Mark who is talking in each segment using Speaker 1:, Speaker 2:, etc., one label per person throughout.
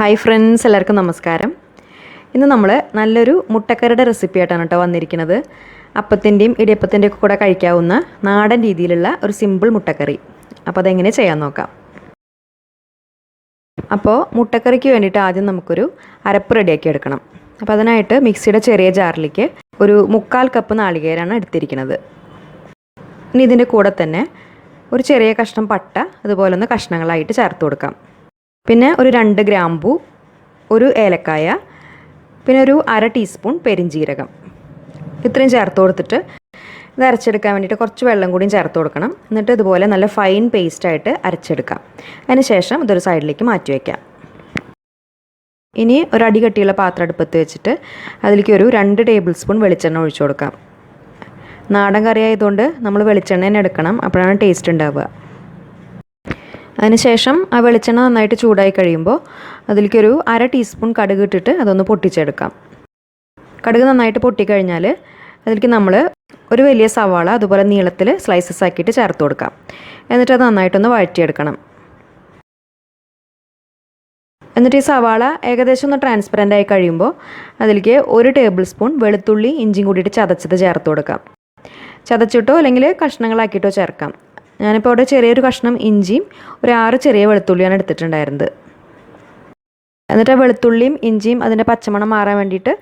Speaker 1: Hi friends എല്ലാവർക്കും നമസ്കാരം. ഇന്ന് നമ്മൾ നല്ലൊരു മുട്ടക്കറിയുടെ റെസിപ്പി ആയിട്ടാണ് കേട്ടോ വന്നിരിക്കുന്നത്. അപ്പത്തിന്റെയും ഇടിയപ്പത്തിന്റെയും ഒക്കെ കൂടെ കഴിക്കാവുന്ന നാടൻ രീതിയിലുള്ള ഒരു സിമ്പിൾ മുട്ടക്കറി. അപ്പോൾ അതെങ്ങനെ ചെയ്യാൻ നോക്കാം. അപ്പോൾ മുട്ടക്കറിക്ക് വേണ്ടിയിട്ട് ആദ്യം നമുക്കൊരു അരപ്പ് റെഡിയാക്കി എടുക്കണം. അപ്പോൾ അതിനായിട്ട് മിക്സിയുടെ ചെറിയ ജാറിലേക്ക് ഒരു മുക്കാൽ കപ്പ് നാളികേരാണ് എടുത്തിരിക്കുന്നത്. ഇനി ഇതിന്റെ കൂടെ തന്നെ ഒരു ചെറിയ കഷ്ണം പട്ട അതുപോലെ ഒന്ന് കഷ്ണങ്ങളായിട്ട് ചേർത്ത് കൊടുക്കാം. പിന്നെ ഒരു രണ്ട് ഗ്രാമ്പു ഒരു ഏലക്കായ പിന്നെ ഒരു അര ടീസ്പൂൺ പെരിഞ്ജീരകം ഇത്രയും ചേർത്ത് കൊടുത്തിട്ട് ഇത് അരച്ചെടുക്കാൻ വേണ്ടിയിട്ട് കുറച്ച് വെള്ളം കൂടിയും ചേർത്ത് കൊടുക്കണം. എന്നിട്ട് ഇതുപോലെ നല്ല ഫൈൻ പേസ്റ്റായിട്ട് അരച്ചെടുക്കാം. അതിന് ശേഷം ഇതൊരു സൈഡിലേക്ക് മാറ്റി വയ്ക്കാം ഇനി ഒരു അടി കട്ടിയുള്ള പാത്രം അടുപ്പത്ത് വെച്ചിട്ട് അതിലേക്ക് ഒരു രണ്ട് ടേബിൾ സ്പൂൺ വെളിച്ചെണ്ണ ഒഴിച്ചു കൊടുക്കാം. നാടൻ കറി ആയതുകൊണ്ട് നമ്മൾ വെളിച്ചെണ്ണ തന്നെ എടുക്കണം. അപ്പോഴാണ് ടേസ്റ്റ് ഉണ്ടാവുക. അതിനുശേഷം ആ വെളിച്ചെണ്ണ നന്നായിട്ട് ചൂടായി കഴിയുമ്പോൾ അതിലേക്കൊരു അര ടീസ്പൂൺ കടുക് ഇട്ടിട്ട് അതൊന്ന് പൊട്ടിച്ചെടുക്കാം. കടുക് നന്നായിട്ട് പൊട്ടിക്കഴിഞ്ഞാൽ അതിലേക്ക് നമ്മൾ ഒരു വലിയ സവാള അതുപോലെ നീളത്തിൽ സ്ലൈസസ് ആക്കിയിട്ട് ചേർത്ത് കൊടുക്കാം. എന്നിട്ട് അത് നന്നായിട്ടൊന്ന് വഴറ്റിയെടുക്കണം. എന്നിട്ട് ഈ സവാള ഏകദേശം ഒന്ന് ട്രാൻസ്പെറന്റ് ആയി കഴിയുമ്പോൾ അതിലേക്ക് ഒരു ടേബിൾ സ്പൂൺ വെളുത്തുള്ളി ഇഞ്ചിയും കൂടിയിട്ട് ചതച്ചത് ചേർത്ത് കൊടുക്കാം. ചതച്ചിട്ടോ അല്ലെങ്കിൽ കഷ്ണങ്ങളാക്കിയിട്ടോ ചേർക്കാം. ഞാനിപ്പോൾ അവിടെ ചെറിയൊരു കഷ്ണം ഇഞ്ചിയും ഒരു ആറ് ചെറിയ വെളുത്തുള്ളിയാണ് എടുത്തിട്ടുണ്ടായിരുന്നത്. എന്നിട്ട് ആ വെളുത്തുള്ളിയും ഇഞ്ചിയും അതിന്റെ പച്ചമണം മാറാൻ വേണ്ടിയിട്ട്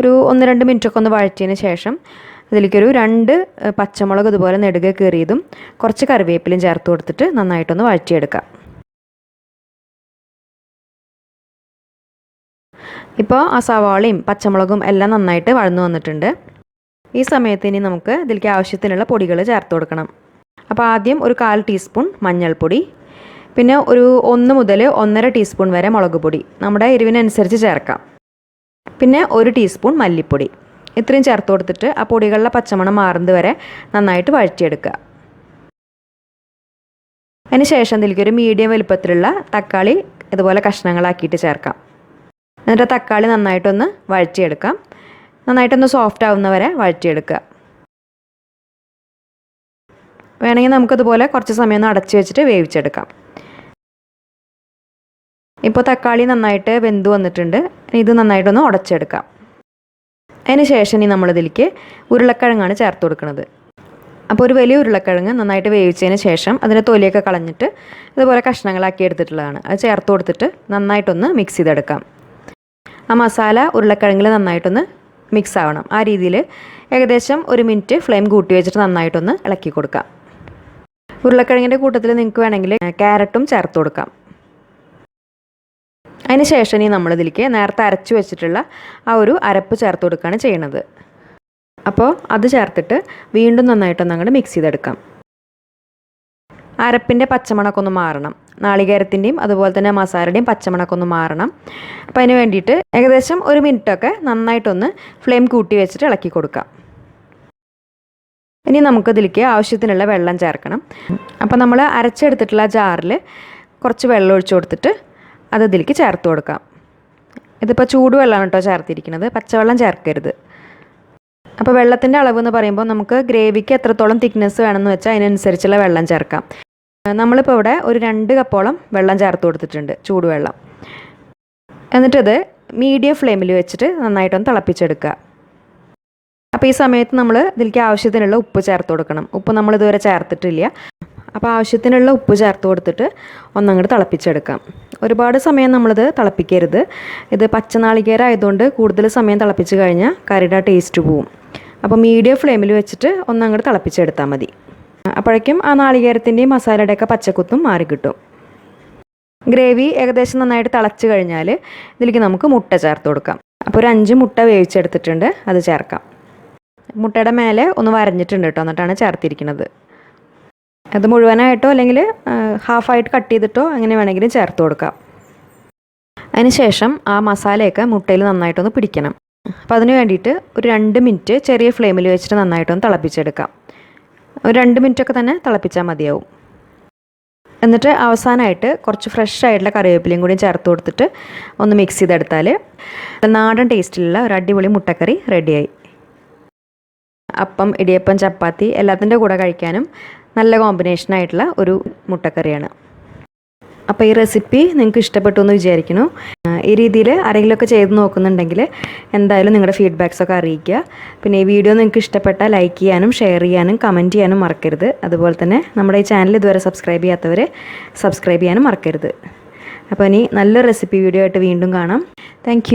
Speaker 1: ഒരു ഒന്ന് രണ്ട് മിനിറ്റൊക്കെ ഒന്ന് വഴറ്റിയതിന് ശേഷം അതിലേക്കൊരു രണ്ട് പച്ചമുളക് ഇതുപോലെ നെടുകെ കീറിയതും കുറച്ച് കറിവേപ്പിലും ചേർത്ത് കൊടുത്തിട്ട് നന്നായിട്ടൊന്ന് വഴറ്റിയെടുക്കാം. ഇപ്പോൾ ആ സവാളയും പച്ചമുളകും എല്ലാം നന്നായിട്ട് വഴന്നു വന്നിട്ടുണ്ട്. ഈ സമയത്ത് ഇനി നമുക്ക് ഇതിലേക്ക് ആവശ്യത്തിനുള്ള പൊടികൾ ചേർത്ത് കൊടുക്കണം. അപ്പോൾ ആദ്യം ഒരു കാൽ ടീസ്പൂൺ മഞ്ഞൾപ്പൊടി പിന്നെ ഒരു ഒന്ന് മുതൽ ഒന്നര ടീസ്പൂൺ വരെ മുളക് പൊടി നമ്മുടെ എരിവിനനുസരിച്ച് ചേർക്കാം. പിന്നെ ഒരു ടീസ്പൂൺ മല്ലിപ്പൊടി ഇത്രയും ചേർത്ത് കൊടുത്തിട്ട് ആ പൊടികളിലെ പച്ചമണം മാറുന്നത് വരെ നന്നായിട്ട് വഴറ്റിയെടുക്കുക. അതിന് ശേഷം ഇതിലേക്ക് ഒരു മീഡിയം വലുപ്പത്തിലുള്ള തക്കാളി ഇതുപോലെ കഷ്ണങ്ങളാക്കിയിട്ട് ചേർക്കാം. എന്നിട്ട് തക്കാളി നന്നായിട്ടൊന്ന് വഴറ്റിയെടുക്കാം. നന്നായിട്ടൊന്ന് സോഫ്റ്റ് ആവുന്നവരെ വഴറ്റിയെടുക്കുക. വേണമെങ്കിൽ നമുക്കതുപോലെ കുറച്ച് സമയം ഒന്ന് അടച്ചു വെച്ചിട്ട് വേവിച്ചെടുക്കാം. ഇപ്പോൾ തക്കാളി നന്നായിട്ട് വെന്ത് വന്നിട്ടുണ്ട്. ഇത് നന്നായിട്ടൊന്ന് ഉടച്ചെടുക്കാം. അതിന് ശേഷം ഇനി നമ്മളിതിലേക്ക് ഉരുളക്കിഴങ്ങാണ് ചേർത്ത് കൊടുക്കുന്നത്. അപ്പോൾ ഒരു വലിയ ഉരുളക്കിഴങ്ങ് നന്നായിട്ട് വേവിച്ചതിന് ശേഷം അതിന്റെ തൊലിയൊക്കെ കളഞ്ഞിട്ട് ഇതുപോലെ കഷ്ണങ്ങളാക്കി എടുത്തിട്ടുള്ളതാണ്. അത് ചേർത്ത് കൊടുത്തിട്ട് നന്നായിട്ടൊന്ന് മിക്സ് ചെയ്തെടുക്കാം. ആ മസാല ഉരുളക്കിഴങ്ങിൽ നന്നായിട്ടൊന്ന് മിക്സ് ആവണം. ആ രീതിയിൽ ഏകദേശം ഒരു മിനിറ്റ് ഫ്ലെയിം കൂട്ടി വെച്ചിട്ട് നന്നായിട്ടൊന്ന് ഇളക്കി കൊടുക്കാം. ഉരുളക്കിഴങ്ങിന്റെ കൂട്ടത്തിൽ നിങ്ങൾക്ക് വേണമെങ്കിൽ ക്യാരറ്റും ചേർത്ത് കൊടുക്കാം. അതിന് ശേഷം ഇനി നമ്മളിതിലേക്ക് നേരത്തെ അരച്ചു വെച്ചിട്ടുള്ള ആ ഒരു അരപ്പ് ചേർത്ത് കൊടുക്കുകയാണ് ചെയ്യണത്. അപ്പോൾ അത് ചേർത്തിട്ട് വീണ്ടും നന്നായിട്ടൊന്ന് അങ്ങോട്ട് മിക്സ് ചെയ്തെടുക്കാം. അരപ്പിന്റെ പച്ചമണക്കൊന്ന് മാറണം. നാളികേരത്തിന്റെയും അതുപോലെ തന്നെ മസാലയുടെയും പച്ചമണക്കൊന്ന് മാറണം. അപ്പോൾ അതിന് വേണ്ടിയിട്ട് ഏകദേശം ഒരു മിനിറ്റൊക്കെ നന്നായിട്ടൊന്ന് ഫ്ലെയിം കൂട്ടി വെച്ചിട്ട് ഇളക്കി കൊടുക്കാം. ഇനി നമുക്കതിലേക്ക് ആവശ്യത്തിനുള്ള വെള്ളം ചേർക്കണം. അപ്പോൾ നമ്മൾ അരച്ചെടുത്തിട്ടുള്ള ജാറിൽ കുറച്ച് വെള്ളം ഒഴിച്ചു കൊടുത്തിട്ട് അത് ഇതിലേക്ക് ചേർത്ത് കൊടുക്കാം. ഇതിപ്പോൾ ചൂടുവെള്ളമാണ് കേട്ടോ ചേർത്തിരിക്കുന്നത്. പച്ചവെള്ളം ചേർക്കരുത്. അപ്പോൾ വെള്ളത്തിന്റെ അളവ് എന്ന് പറയുമ്പോൾ നമുക്ക് ഗ്രേവിക്ക് എത്രത്തോളം തിക്നെസ് വേണമെന്ന് വെച്ചാൽ അതിനനുസരിച്ചുള്ള വെള്ളം ചേർക്കാം. നമ്മളിപ്പോൾ ഇവിടെ ഒരു രണ്ട് കപ്പോളം വെള്ളം ചേർത്ത് കൊടുത്തിട്ടുണ്ട് ചൂടുവെള്ളം എന്നിട്ടത് മീഡിയം ഫ്ലെയിമിൽ വെച്ചിട്ട് നന്നായിട്ടൊന്ന് തിളപ്പിച്ചെടുക്കുക. അപ്പോൾ ഈ സമയത്ത് നമ്മൾ ഇതിലേക്ക് ആവശ്യത്തിനുള്ള ഉപ്പ് ചേർത്ത് കൊടുക്കണം. ഉപ്പ് നമ്മൾ ഇതുവരെ ചേർത്തിട്ടില്ല. അപ്പോൾ ആവശ്യത്തിനുള്ള ഉപ്പ് ചേർത്ത് കൊടുത്തിട്ട് ഒന്നങ്ങോട്ട് തിളപ്പിച്ചെടുക്കാം. ഒരുപാട് സമയം നമ്മളിത് തിളപ്പിക്കരുത്. ഇത് പച്ചനാളികേര ആയതുകൊണ്ട് കൂടുതൽ സമയം തിളപ്പിച്ച് കഴിഞ്ഞാൽ കറിയുടെ ടേസ്റ്റ് പോവും. അപ്പോൾ മീഡിയം ഫ്ലെയിമിൽ വെച്ചിട്ട് ഒന്നങ്ങോട്ട് തിളപ്പിച്ചെടുത്താൽ മതി. അപ്പോഴേക്കും ആ നാളികേരത്തിന്റെയും മസാലയുടെയൊക്കെ പച്ചക്കുത്തും മാറി കിട്ടും. ഗ്രേവി ഏകദേശം നന്നായിട്ട് തിളച്ച് കഴിഞ്ഞാൽ ഇതിലേക്ക് നമുക്ക് മുട്ട ചേർത്ത് കൊടുക്കാം. അപ്പോൾ ഒരു അഞ്ച് മുട്ട വേവിച്ചെടുത്തിട്ടുണ്ട്. അത് ചേർക്കാം. മുട്ടയുടെ മേലെ ഒന്ന് വരഞ്ഞിട്ടുണ്ട് കേട്ടോ. എന്നിട്ടാണ് ചേർത്തിരിക്കുന്നത്. അത് മുഴുവനായിട്ടോ അല്ലെങ്കിൽ ഹാഫായിട്ട് കട്ട് ചെയ്തിട്ടോ അങ്ങനെ വേണമെങ്കിലും ചേർത്ത് കൊടുക്കാം. അതിന് ശേഷം ആ മസാലയൊക്കെ മുട്ടയിൽ നന്നായിട്ടൊന്ന് പിടിക്കണം. അപ്പോൾ അതിന് വേണ്ടിയിട്ട് ഒരു രണ്ട് മിനിറ്റ് ചെറിയ ഫ്ലെയിമിൽ വെച്ചിട്ട് നന്നായിട്ടൊന്ന് തിളപ്പിച്ചെടുക്കാം. ഒരു രണ്ട് മിനിറ്റൊക്കെ തന്നെ തിളപ്പിച്ചാൽ മതിയാവും. എന്നിട്ട് അവസാനമായിട്ട് കുറച്ച് ഫ്രഷ് ആയിട്ടുള്ള കറിവേപ്പിലയും കൂടി ചേർത്ത് കൊടുത്തിട്ട് ഒന്ന് മിക്സ് ചെയ്തെടുത്താൽ നാടൻ ടേസ്റ്റിലുള്ള ഒരു അടിപൊളി മുട്ടക്കറി റെഡിയായി അപ്പം ഇടിയപ്പം ചപ്പാത്തി എല്ലാത്തിന്റെ കൂടെ കഴിക്കാനും നല്ല കോമ്പിനേഷൻ ആയിട്ടുള്ള ഒരു മുട്ടക്കറിയാണ്. അപ്പോൾ ഈ റെസിപ്പി നിങ്ങൾക്ക് ഇഷ്ടപ്പെട്ടു എന്ന് വിചാരിക്കുന്നു. ഈ രീതിയിൽ ആരെങ്കിലുമൊക്കെ ചെയ്ത് നോക്കുന്നുണ്ടെങ്കിൽ എന്തായാലും നിങ്ങളുടെ ഫീഡ്ബാക്സ് ഒക്കെ അറിയിക്കുക. പിന്നെ ഈ വീഡിയോ നിങ്ങൾക്ക് ഇഷ്ടപ്പെട്ടാൽ ലൈക്ക് ചെയ്യാനും ഷെയർ ചെയ്യാനും കമന്റ് ചെയ്യാനും മറക്കരുത്. അതുപോലെ തന്നെ നമ്മുടെ ഈ ചാനൽ ഇതുവരെ സബ്സ്ക്രൈബ് ചെയ്യാത്തവർ സബ്സ്ക്രൈബ് ചെയ്യാനും മറക്കരുത്. അപ്പോൾ ഇനി നല്ലൊരു റെസിപ്പി വീഡിയോ ആയിട്ട് വീണ്ടും കാണാം. താങ്ക്